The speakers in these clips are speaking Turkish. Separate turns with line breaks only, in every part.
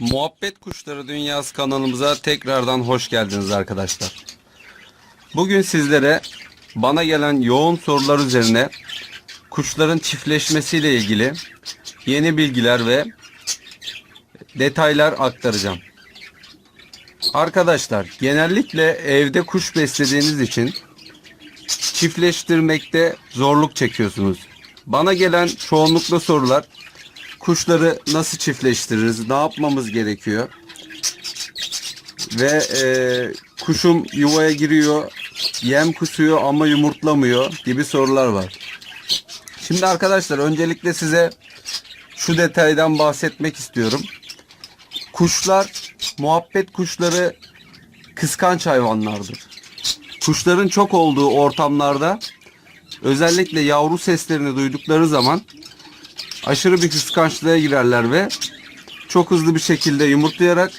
Muhabbet Kuşları Dünyası kanalımıza tekrardan hoş geldiniz arkadaşlar. Bugün sizlere bana gelen yoğun sorular üzerine kuşların çiftleşmesiyle ilgili yeni bilgiler ve detaylar aktaracağım. Arkadaşlar genellikle evde kuş beslediğiniz için çiftleştirmekte zorluk çekiyorsunuz. Bana gelen çoğunlukla sorular kuşları nasıl çiftleştiririz, ne yapmamız gerekiyor? Ve e, kuşum yuvaya giriyor, yem kusuyor ama yumurtlamıyor gibi sorular var. Şimdi arkadaşlar öncelikle size şu detaydan bahsetmek istiyorum. Kuşlar, muhabbet kuşları kıskanç hayvanlardır. Kuşların çok olduğu ortamlarda özellikle yavru seslerini duydukları zaman aşırı bir kıskançlığa girerler ve çok hızlı bir şekilde yumurtlayarak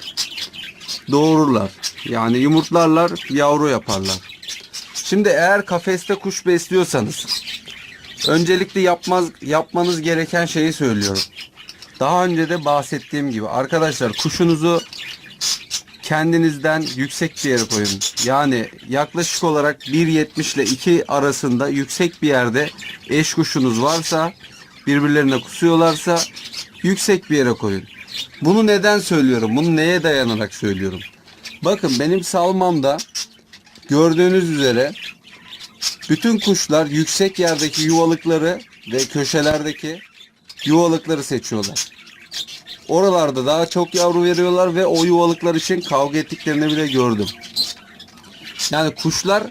doğururlar. Yani yumurtlarlar, yavru yaparlar. Şimdi eğer kafeste kuş besliyorsanız öncelikle yapmaz yapmanız gereken şeyi söylüyorum. Daha önce de bahsettiğim gibi arkadaşlar kuşunuzu kendinizden yüksek bir yere koyun. Yani yaklaşık olarak 1.70 ile 2 arasında yüksek bir yerde eş kuşunuz varsa birbirlerine kusuyorlarsa yüksek bir yere koyun. Bunu neden söylüyorum? Bunu neye dayanarak söylüyorum? Bakın benim salmamda gördüğünüz üzere bütün kuşlar yüksek yerdeki yuvalıkları ve köşelerdeki yuvalıkları seçiyorlar. Oralarda daha çok yavru veriyorlar ve o yuvalıklar için kavga ettiklerini bile gördüm. Yani kuşlar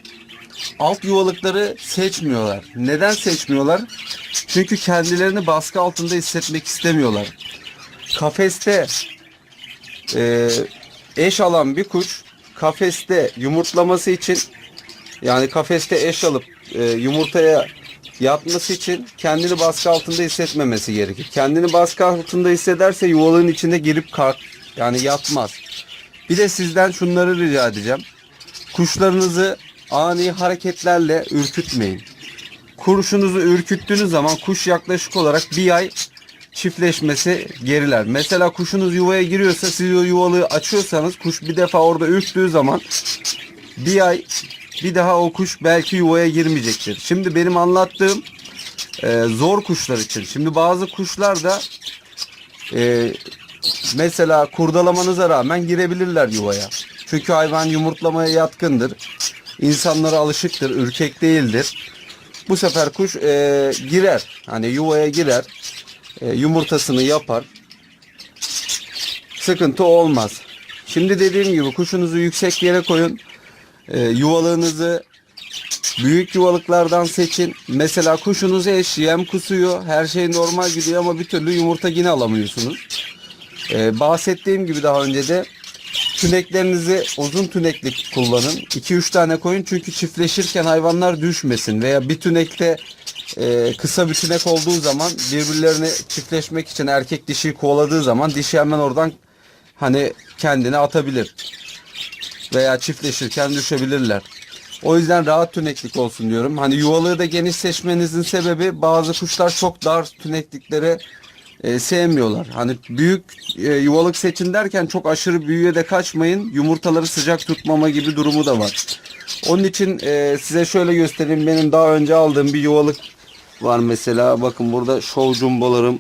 alt yuvalıkları seçmiyorlar. Neden seçmiyorlar? Çünkü kendilerini baskı altında hissetmek istemiyorlar. Kafeste e, eş alan bir kuş kafeste yumurtlaması için yani kafeste eş alıp e, yumurtaya yatması için kendini baskı altında hissetmemesi gerekir. Kendini baskı altında hissederse yuvalığın içinde girip kalk yani yatmaz. Bir de sizden şunları rica edeceğim. Kuşlarınızı ani hareketlerle ürkütmeyin. Kurşunuzu ürküttüğünüz zaman kuş yaklaşık olarak bir ay çiftleşmesi geriler. Mesela kuşunuz yuvaya giriyorsa siz o yuvalığı açıyorsanız kuş bir defa orada ürktüğü zaman bir ay bir daha o kuş belki yuvaya girmeyecektir. Şimdi benim anlattığım e, zor kuşlar için. Şimdi bazı kuşlar da e, mesela kurdalamanıza rağmen girebilirler yuvaya. Çünkü hayvan yumurtlamaya yatkındır. İnsanlara alışıktır, ürkek değildir. Bu sefer kuş e, girer. Hani yuvaya girer. E, yumurtasını yapar. Sıkıntı olmaz. Şimdi dediğim gibi kuşunuzu yüksek yere koyun. E, yuvalığınızı büyük yuvalıklardan seçin. Mesela kuşunuz eş, yem kusuyor. Her şey normal gidiyor ama bir türlü yumurta yine alamıyorsunuz. E, bahsettiğim gibi daha önce de tüneklerinizi uzun tüneklik kullanın. 2-3 tane koyun çünkü çiftleşirken hayvanlar düşmesin veya bir tünekte e, kısa bir tünek olduğu zaman birbirlerini çiftleşmek için erkek dişiyi kovaladığı zaman dişi hemen oradan hani kendini atabilir veya çiftleşirken düşebilirler. O yüzden rahat tüneklik olsun diyorum. Hani yuvalığı da geniş seçmenizin sebebi bazı kuşlar çok dar tünekliklere e, sevmiyorlar. Hani büyük e, yuvalık seçin derken çok aşırı büyüğe de kaçmayın. Yumurtaları sıcak tutmama gibi durumu da var. Onun için e, size şöyle göstereyim. Benim daha önce aldığım bir yuvalık var mesela. Bakın burada şov cumbalarım.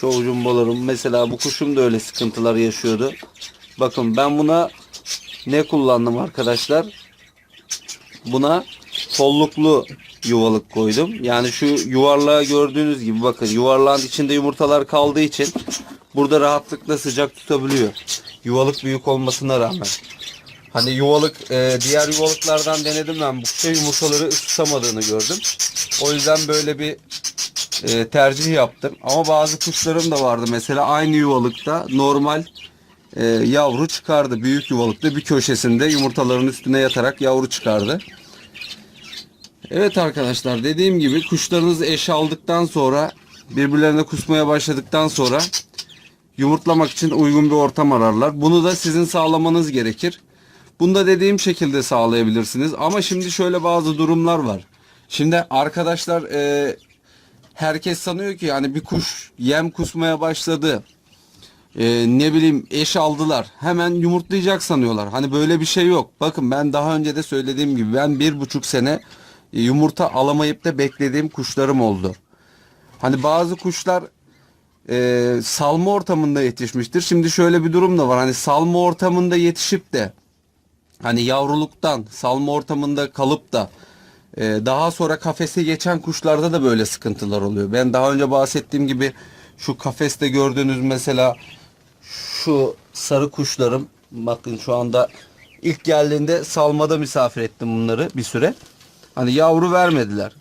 Şov cumbalarım. Mesela bu kuşum da öyle sıkıntılar yaşıyordu. Bakın ben buna ne kullandım arkadaşlar? Buna kolluklu yuvalık koydum. Yani şu yuvarlağı gördüğünüz gibi bakın yuvarlağın içinde yumurtalar kaldığı için burada rahatlıkla sıcak tutabiliyor. Yuvalık büyük olmasına rağmen. Hani yuvalık e, diğer yuvalıklardan denedim ben bu kuşa yumurtaları ısıtamadığını gördüm. O yüzden böyle bir e, tercih yaptım. Ama bazı kuşlarım da vardı mesela aynı yuvalıkta normal e, yavru çıkardı. Büyük yuvalıkta bir köşesinde yumurtaların üstüne yatarak yavru çıkardı. Evet arkadaşlar dediğim gibi kuşlarınız eş aldıktan sonra birbirlerine kusmaya başladıktan sonra yumurtlamak için uygun bir ortam ararlar. Bunu da sizin sağlamanız gerekir. Bunu da dediğim şekilde sağlayabilirsiniz. Ama şimdi şöyle bazı durumlar var. Şimdi arkadaşlar e, herkes sanıyor ki yani bir kuş yem kusmaya başladı. e, ne bileyim eş aldılar. Hemen yumurtlayacak sanıyorlar. Hani böyle bir şey yok. Bakın ben daha önce de söylediğim gibi ben bir buçuk sene yumurta alamayıp da beklediğim kuşlarım oldu. Hani bazı kuşlar e, salma ortamında yetişmiştir. Şimdi şöyle bir durum da var. Hani salma ortamında yetişip de hani yavruluktan salma ortamında kalıp da e, daha sonra kafese geçen kuşlarda da böyle sıkıntılar oluyor. Ben daha önce bahsettiğim gibi şu kafeste gördüğünüz mesela şu sarı kuşlarım bakın şu anda ilk geldiğinde salmada misafir ettim bunları bir süre. Hani yavru vermediler.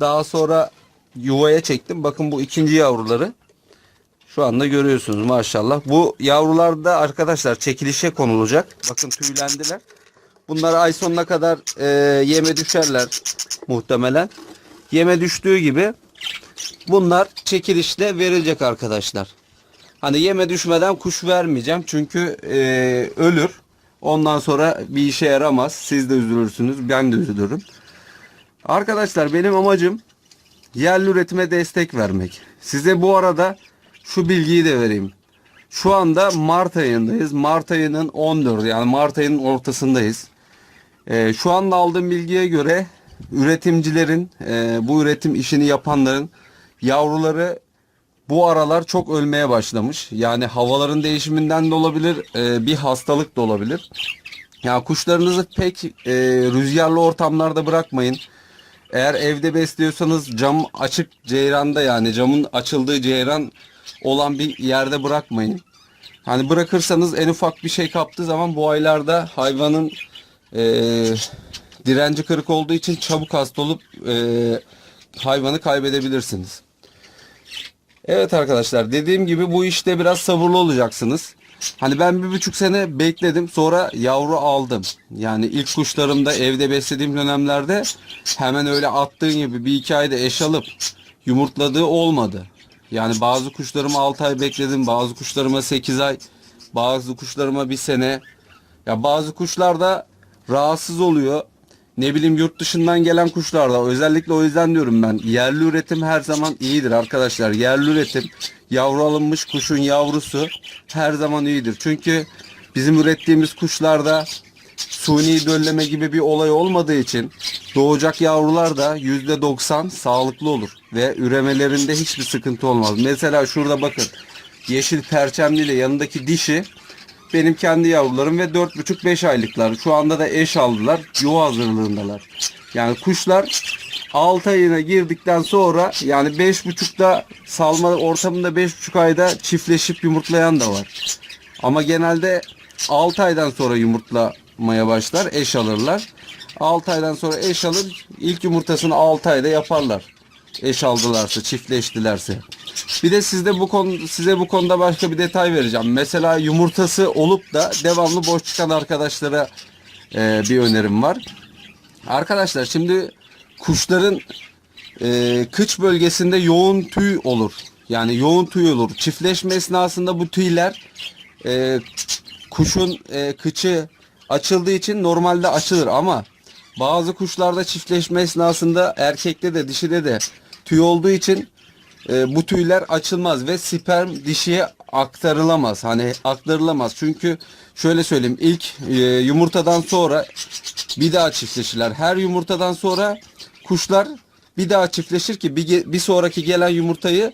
Daha sonra yuvaya çektim. Bakın bu ikinci yavruları. Şu anda görüyorsunuz maşallah. Bu yavrular da arkadaşlar çekilişe konulacak. Bakın tüylendiler. Bunlar ay sonuna kadar e, yeme düşerler muhtemelen. Yeme düştüğü gibi bunlar çekilişle verilecek arkadaşlar. Hani yeme düşmeden kuş vermeyeceğim çünkü e, ölür. Ondan sonra bir işe yaramaz. Siz de üzülürsünüz. Ben de üzülürüm. Arkadaşlar benim amacım yerli üretime destek vermek. Size bu arada şu bilgiyi de vereyim. Şu anda Mart ayındayız. Mart ayının 14 yani Mart ayının ortasındayız. Ee, şu anda aldığım bilgiye göre üretimcilerin, e, bu üretim işini yapanların yavruları bu aralar çok ölmeye başlamış. Yani havaların değişiminden de olabilir, e, bir hastalık da olabilir. Ya kuşlarınızı pek e, rüzgarlı ortamlarda bırakmayın. Eğer evde besliyorsanız cam açık ceyranda yani camın açıldığı ceyran olan bir yerde bırakmayın. Hani bırakırsanız en ufak bir şey kaptığı zaman bu aylarda hayvanın e, direnci kırık olduğu için çabuk hasta olup e, hayvanı kaybedebilirsiniz. Evet arkadaşlar dediğim gibi bu işte biraz sabırlı olacaksınız. Hani ben bir buçuk sene bekledim sonra yavru aldım. Yani ilk kuşlarımda evde beslediğim dönemlerde hemen öyle attığın gibi bir iki ayda eş alıp yumurtladığı olmadı. Yani bazı kuşlarıma 6 ay bekledim, bazı kuşlarıma 8 ay, bazı kuşlarıma bir sene. Ya bazı kuşlar da rahatsız oluyor. Ne bileyim yurt dışından gelen kuşlarda özellikle o yüzden diyorum ben yerli üretim her zaman iyidir arkadaşlar. Yerli üretim yavru alınmış kuşun yavrusu her zaman iyidir. Çünkü bizim ürettiğimiz kuşlarda suni dölleme gibi bir olay olmadığı için doğacak yavrular da %90 sağlıklı olur ve üremelerinde hiçbir sıkıntı olmaz. Mesela şurada bakın yeşil perçemli ile yanındaki dişi benim kendi yavrularım ve 4,5-5 aylıklar. Şu anda da eş aldılar. Yuva hazırlığındalar. Yani kuşlar 6 ayına girdikten sonra yani 5,5'da salma ortamında 5,5 ayda çiftleşip yumurtlayan da var. Ama genelde 6 aydan sonra yumurtlamaya başlar. Eş alırlar. 6 aydan sonra eş alır. ilk yumurtasını 6 ayda yaparlar. Eş aldılarsa, çiftleştilerse. Bir de sizde bu konu size bu konuda başka bir detay vereceğim. Mesela yumurtası olup da devamlı boş çıkan arkadaşlara e, bir önerim var. Arkadaşlar şimdi kuşların e, kıç bölgesinde yoğun tüy olur. Yani yoğun tüy olur. Çiftleşme esnasında bu tüyler e, kuşun e, kıçı açıldığı için normalde açılır ama bazı kuşlarda çiftleşme esnasında erkekte de dişide de tüy olduğu için e, bu tüyler açılmaz ve sperm dişiye aktarılamaz. Hani aktarılamaz. Çünkü şöyle söyleyeyim ilk e, yumurtadan sonra bir daha çiftleşirler. Her yumurtadan sonra kuşlar bir daha çiftleşir ki bir, bir sonraki gelen yumurtayı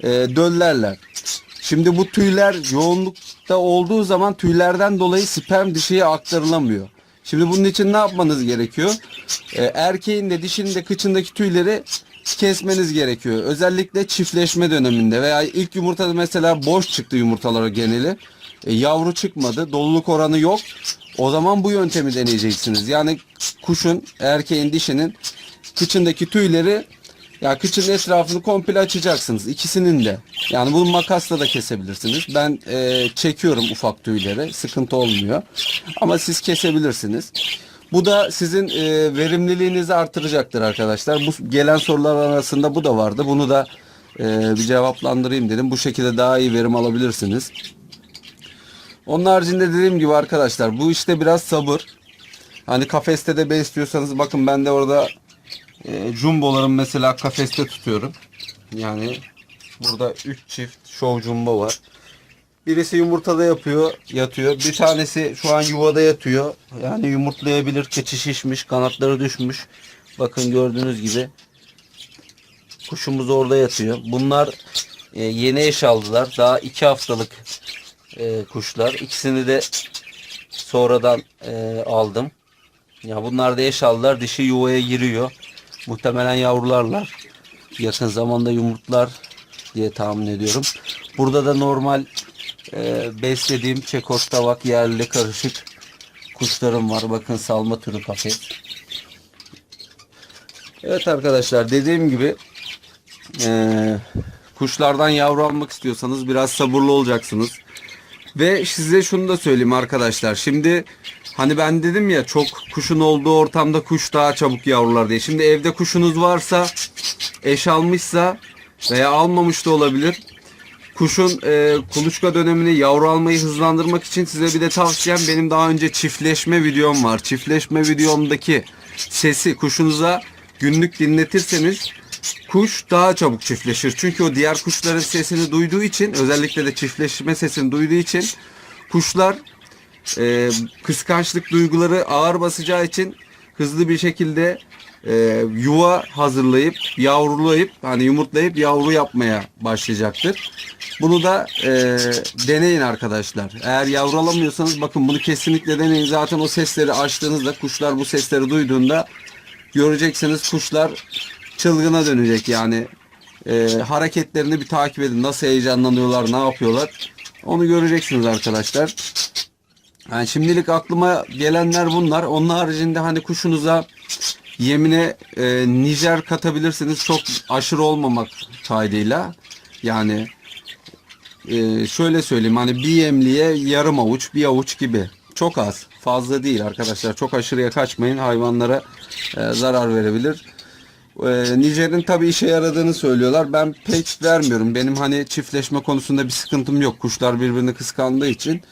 e, döllerler. Şimdi bu tüyler yoğunlukta olduğu zaman tüylerden dolayı sperm dişiye aktarılamıyor. Şimdi bunun için ne yapmanız gerekiyor? E, erkeğin de dişinin de kıçındaki tüyleri kesmeniz gerekiyor. Özellikle çiftleşme döneminde veya ilk yumurtada mesela boş çıktı yumurtaları geneli. E, yavru çıkmadı. Doluluk oranı yok. O zaman bu yöntemi deneyeceksiniz. Yani kuşun, erkeğin, dişinin kıçındaki tüyleri ya kıçın etrafını komple açacaksınız. ikisinin de. Yani bunu makasla da kesebilirsiniz. Ben e, çekiyorum ufak tüyleri. Sıkıntı olmuyor. Ama siz kesebilirsiniz. Bu da sizin e, verimliliğinizi artıracaktır arkadaşlar. Bu gelen sorular arasında bu da vardı. Bunu da e, bir cevaplandırayım dedim. Bu şekilde daha iyi verim alabilirsiniz. Onun haricinde dediğim gibi arkadaşlar bu işte biraz sabır. Hani kafeste de besliyorsanız bakın ben de orada e, jumbolarım mesela kafeste tutuyorum. Yani burada 3 çift show jumbo var. Birisi yumurtada yapıyor, yatıyor. Bir tanesi şu an yuvada yatıyor. Yani yumurtlayabilir. Keçi şişmiş, kanatları düşmüş. Bakın gördüğünüz gibi. Kuşumuz orada yatıyor. Bunlar e, yeni eş aldılar. Daha iki haftalık e, kuşlar. İkisini de sonradan e, aldım. Ya bunlar da eş aldılar. Dişi yuvaya giriyor. Muhtemelen yavrularlar. Yakın zamanda yumurtlar diye tahmin ediyorum. Burada da normal e, beslediğim çekos tavak yerli karışık kuşlarım var. Bakın salma türü kafes. Evet arkadaşlar dediğim gibi e, kuşlardan yavru almak istiyorsanız biraz sabırlı olacaksınız. Ve size şunu da söyleyeyim arkadaşlar. Şimdi hani ben dedim ya çok kuşun olduğu ortamda kuş daha çabuk yavrular diye. Şimdi evde kuşunuz varsa eş almışsa veya almamış da olabilir. Kuşun e, kuluçka dönemini yavru almayı hızlandırmak için size bir de tavsiyem benim daha önce çiftleşme videom var. Çiftleşme videomdaki sesi kuşunuza günlük dinletirseniz kuş daha çabuk çiftleşir. Çünkü o diğer kuşların sesini duyduğu için özellikle de çiftleşme sesini duyduğu için kuşlar e, kıskançlık duyguları ağır basacağı için hızlı bir şekilde e, yuva hazırlayıp yavrulayıp hani yumurtlayıp yavru yapmaya başlayacaktır. Bunu da e, deneyin arkadaşlar. Eğer yavru alamıyorsanız bakın bunu kesinlikle deneyin. Zaten o sesleri açtığınızda kuşlar bu sesleri duyduğunda göreceksiniz kuşlar çılgına dönecek yani. E, hareketlerini bir takip edin. Nasıl heyecanlanıyorlar, ne yapıyorlar. Onu göreceksiniz arkadaşlar. Yani şimdilik aklıma gelenler bunlar. Onun haricinde hani kuşunuza yemine e, Nijer katabilirsiniz. Çok aşırı olmamak kaydıyla. Yani e, şöyle söyleyeyim hani bir yemliğe yarım avuç bir avuç gibi. Çok az. Fazla değil arkadaşlar. Çok aşırıya kaçmayın. Hayvanlara e, zarar verebilir. E, Nijer'in tabi işe yaradığını söylüyorlar. Ben pek vermiyorum. Benim hani çiftleşme konusunda bir sıkıntım yok. Kuşlar birbirini kıskandığı için.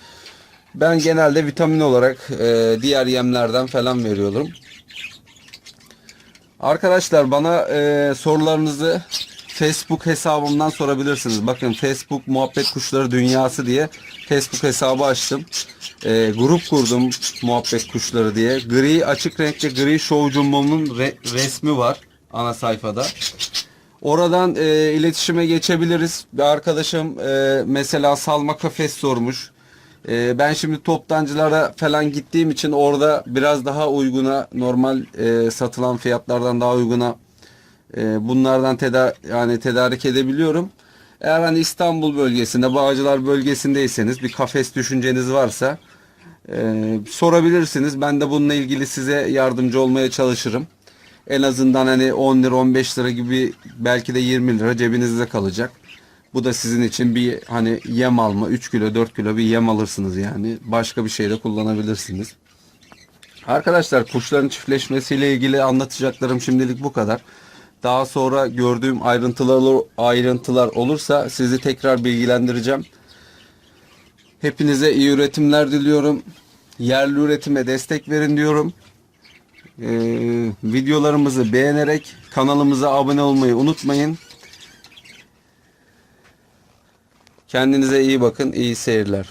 Ben genelde vitamin olarak e, diğer yemlerden falan veriyorum. Arkadaşlar bana e, sorularınızı Facebook hesabımdan sorabilirsiniz. Bakın Facebook Muhabbet Kuşları Dünyası diye Facebook hesabı açtım. E, grup kurdum Muhabbet Kuşları diye. Gri açık renkli gri jumbo'nun re- resmi var ana sayfada. Oradan e, iletişime geçebiliriz. Bir arkadaşım e, mesela salma kafes sormuş. E, ben şimdi toptancılara falan gittiğim için orada biraz daha uyguna normal e, satılan fiyatlardan daha uyguna e, bunlardan teda yani tedarik edebiliyorum. Eğer hani İstanbul bölgesinde, Bağcılar bölgesindeyseniz bir kafes düşünceniz varsa e, sorabilirsiniz. Ben de bununla ilgili size yardımcı olmaya çalışırım. En azından hani 10 lira 15 lira gibi belki de 20 lira cebinizde kalacak. Bu da sizin için bir hani yem alma 3 kilo 4 kilo bir yem alırsınız yani. Başka bir şeyde kullanabilirsiniz. Arkadaşlar kuşların çiftleşmesiyle ilgili anlatacaklarım şimdilik bu kadar. Daha sonra gördüğüm ayrıntılar ayrıntılar olursa sizi tekrar bilgilendireceğim. Hepinize iyi üretimler diliyorum. Yerli üretime destek verin diyorum. Ee, videolarımızı beğenerek kanalımıza abone olmayı unutmayın. Kendinize iyi bakın. iyi seyirler.